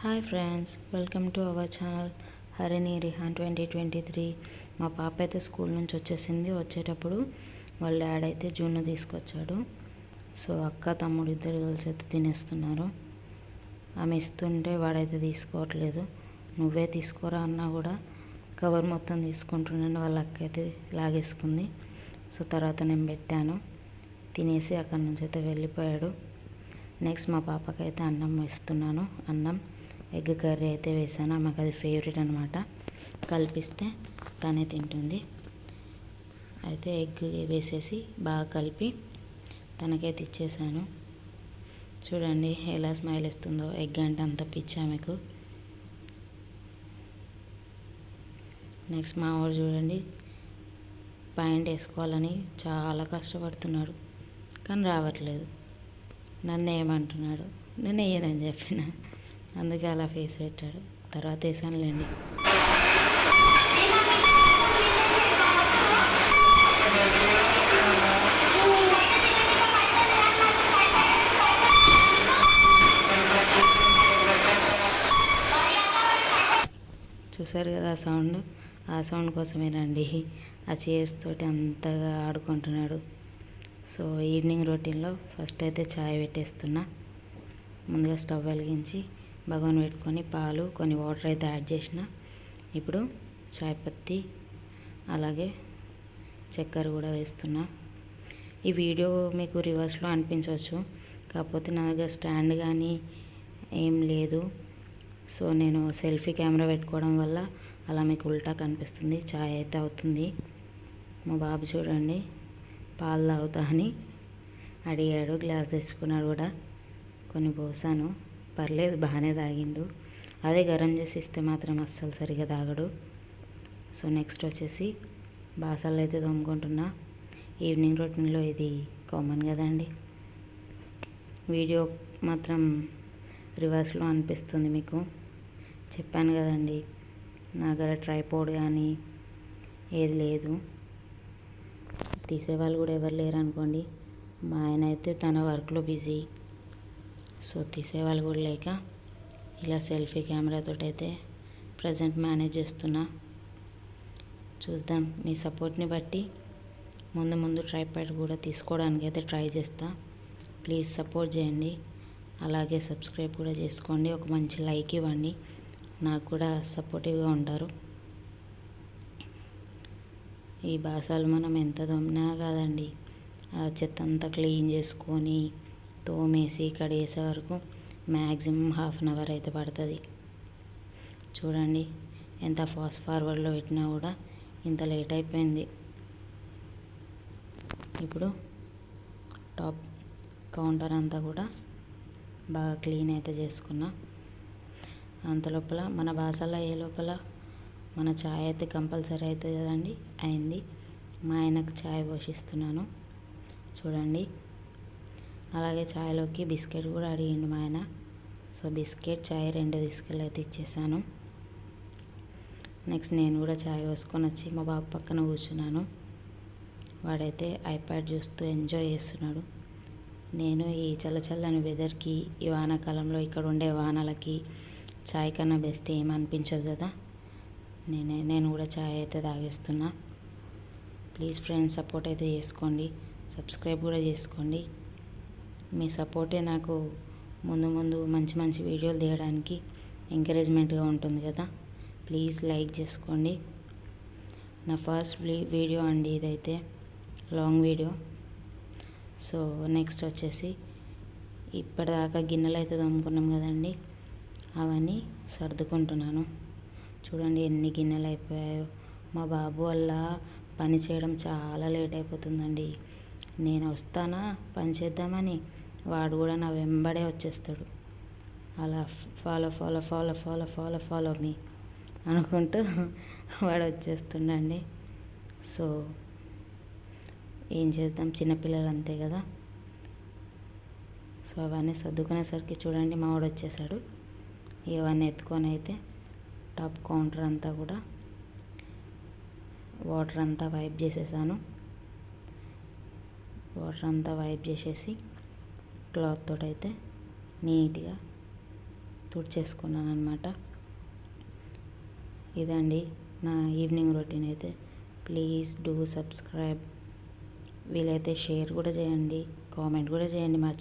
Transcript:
Hi friends welcome to our channel Harini Rihan twenty twenty three. మా పాప అయితే school నుంచి వచ్చేసింది. వచ్చేటప్పుడు వాళ్ళ డాడ్ అయితే జూన్ను తీసుకొచ్చాడు. సో అక్క తమ్ముడు ఇద్దరు కలిసి అయితే తినేస్తున్నారు. ఆమె ఇస్తుంటే వాడైతే తీసుకోవట్లేదు. నువ్వే తీసుకోరా అన్నా కూడా కవర్ మొత్తం తీసుకుంటున్నాను. వాళ్ళ అక్క అయితే లాగేసుకుంది. సో తర్వాత నేను పెట్టాను. తినేసి అక్కడి నుంచి అయితే వెళ్ళిపోయాడు. నెక్స్ట్ మా పాపకైతే అన్నం ఇస్తున్నాను. అన్నం ఎగ్ కర్రీ అయితే వేసాను. ఆమెకు అది ఫేవరెట్ అనమాట కలిపిస్తే తనే తింటుంది. అయితే ఎగ్ వేసేసి బాగా కలిపి తనకైతే ఇచ్చేసాను చూడండి ఎలా స్మైల్ ఇస్తుందో ఎగ్ అంటే అంత పిచ్చా మీకు నెక్స్ట్ మా వాడు చూడండి పాయింట్ వేసుకోవాలని చాలా కష్టపడుతున్నాడు. కానీ రావట్లేదు. నన్ను ఏమంటున్నాడు? నేను వేయనని చెప్పిన. అందుకే అలా ఫేస్ పెట్టాడు. తర్వాత వేసానులేండి. చూసారు కదా ఆ సౌండ్? ఆ సౌండ్ కోసమేనండి ఆ చైర్స్ తోటి అంతగా ఆడుకుంటున్నాడు. సో ఈవినింగ్ రొటీన్లో ఫస్ట్ అయితే చాయ్ పెట్టేస్తున్నా. ముందుగా స్టవ్ వెలిగించి భగవాన్ పెట్టుకొని పాలు కొన్ని వాటర్ అయితే యాడ్ చేసిన. ఇప్పుడు చాయ్ పత్తి అలాగే చక్కెర కూడా వేస్తున్నా. ఈ వీడియో మీకు రివర్స్లో అనిపించవచ్చు. కాకపోతే నా దగ్గర స్టాండ్ కానీ ఏం లేదు. సో నేను సెల్ఫీ కెమెరా పెట్టుకోవడం వల్ల అలా మీకు ఉల్టా కనిపిస్తుంది. చాయ్ అయితే అవుతుంది. మా బాబు చూడండి పాలు తాగుతా అని అడిగాడు. గ్లాస్ తెచ్చుకున్నాడు కూడా. కొన్ని పోసాను. పర్లేదు బాగానే తాగిండు. అదే గరం చేసి ఇస్తే మాత్రం అస్సలు సరిగా తాగడు. సో నెక్స్ట్ వచ్చేసి బాసాలు అయితే తోముకుంటున్నా. ఈవినింగ్ రొటీన్లో ఇది కామన్ కదండి వీడియో మాత్రం రివర్స్లో అనిపిస్తుంది మీకు. చెప్పాను కదండి నా దగ్గర ట్రైపోర్డ్ కానీ ఏది లేదు. తీసేవాళ్ళు కూడా ఎవరు లేరు అనుకోండి మా ఆయన అయితే తన వర్క్లో బిజీ సో తీసేవాళ్ళు కూడా లేక ఇలా సెల్ఫీ కెమెరాతో అయితే ప్రజెంట్ మేనేజ్ చేస్తున్నా. చూద్దాం మీ సపోర్ట్ని బట్టి ముందు ముందు ట్రైపాడ్ కూడా తీసుకోవడానికి అయితే ట్రై చేస్తా. ప్లీజ్ సపోర్ట్ చేయండి. అలాగే సబ్స్క్రైబ్ కూడా చేసుకోండి. ఒక మంచి లైక్ ఇవ్వండి. నాకు కూడా సపోర్టివ్గా ఉంటారు. ఈ బాసాలు మనం ఎంత దొమ్మినా కాదండి. ఆ చెత్త అంతా క్లీన్ చేసుకొని తోమేసి కడిగేసే వరకు మ్యాక్సిమం హాఫ్ అన్ అవర్ అయితే పడుతుంది. చూడండి ఎంత ఫాస్ట్ ఫార్వర్డ్లో పెట్టినా కూడా ఇంత లేట్ అయిపోయింది. ఇప్పుడు టాప్ కౌంటర్ అంతా కూడా బాగా క్లీన్ అయితే చేసుకున్నా. అంత లోపల మన బాసల్లో ఏ లోపల మన ఛాయ్ అయితే కంపల్సరీ అవుతుంది కదండి. అయింది. మా ఆయనకు ఛాయ్ పోషిస్తున్నాను. చూడండి అలాగే చాయ్లోకి బిస్కెట్ కూడా అడిగిండు మా ఆయన. సో బిస్కెట్ చాయ్ రెండు తీసుకెళ్ళి అయితే ఇచ్చేసాను. నెక్స్ట్ నేను కూడా చాయ్ పోసుకొని వచ్చి మా బాబు పక్కన కూర్చున్నాను. వాడైతే ఐప్యాడ్ చూస్తూ ఎంజాయ్ చేస్తున్నాడు. నేను ఈ చల్లచల్లని వెదర్కి ఈ వానాకాలంలో ఇక్కడ ఉండే వానలకి చాయ్ కన్నా బెస్ట్ ఏమనిపించదు కదా. నేనే నేను కూడా చాయ్ అయితే తాగేస్తున్నా. ప్లీజ్ ఫ్రెండ్స్ సపోర్ట్ అయితే చేసుకోండి. సబ్స్క్రైబ్ కూడా చేసుకోండి. మీ సపోర్టే నాకు ముందు ముందు మంచి మంచి వీడియోలు తీయడానికి ఎంకరేజ్మెంట్గా ఉంటుంది కదా. ప్లీజ్ లైక్ చేసుకోండి. నా ఫస్ట్ వీడియో అండి ఇదైతే. Long video. సో నెక్స్ట్ వచ్చేసి ఇప్పటిదాకా గిన్నెలు అయితే తోముకున్నాం కదండి. అవన్నీ సర్దుకుంటున్నాను. చూడండి ఎన్ని గిన్నెలు అయిపోయాయో. మా బాబు వల్ల పని చేయడం చాలా లేట్ అయిపోతుందండి. నేను వస్తానా? పని చేద్దామని? వాడు కూడా నా వెంబడే వచ్చేస్తాడు. అలా follow follow follow follow follow follow మీ అనుకుంటూ వాడు వచ్చేస్తుండండి. సో ఏం చేద్దాం? చిన్నపిల్లలు అంతే కదా? సో అవన్నీ సర్దుకునేసరికి చూడండి మా వాడు వచ్చేసాడు. ఇవన్నీ ఎత్తుకొని అయితే టాప్ కౌంటర్ అంతా కూడా వాటర్ అంతా వైప్ చేసేసాను. వాటర్ అంతా వైప్ చేసేసి క్లాత్ తోటి అయితే నీట్గా తుడిచేసుకున్నాను అనమాట ఇదండి నా ఈవినింగ్ రొటీన్ అయితే. Please do subscribe. వీలైతే షేర్ కూడా చేయండి. కామెంట్ కూడా చేయండి. మర్చి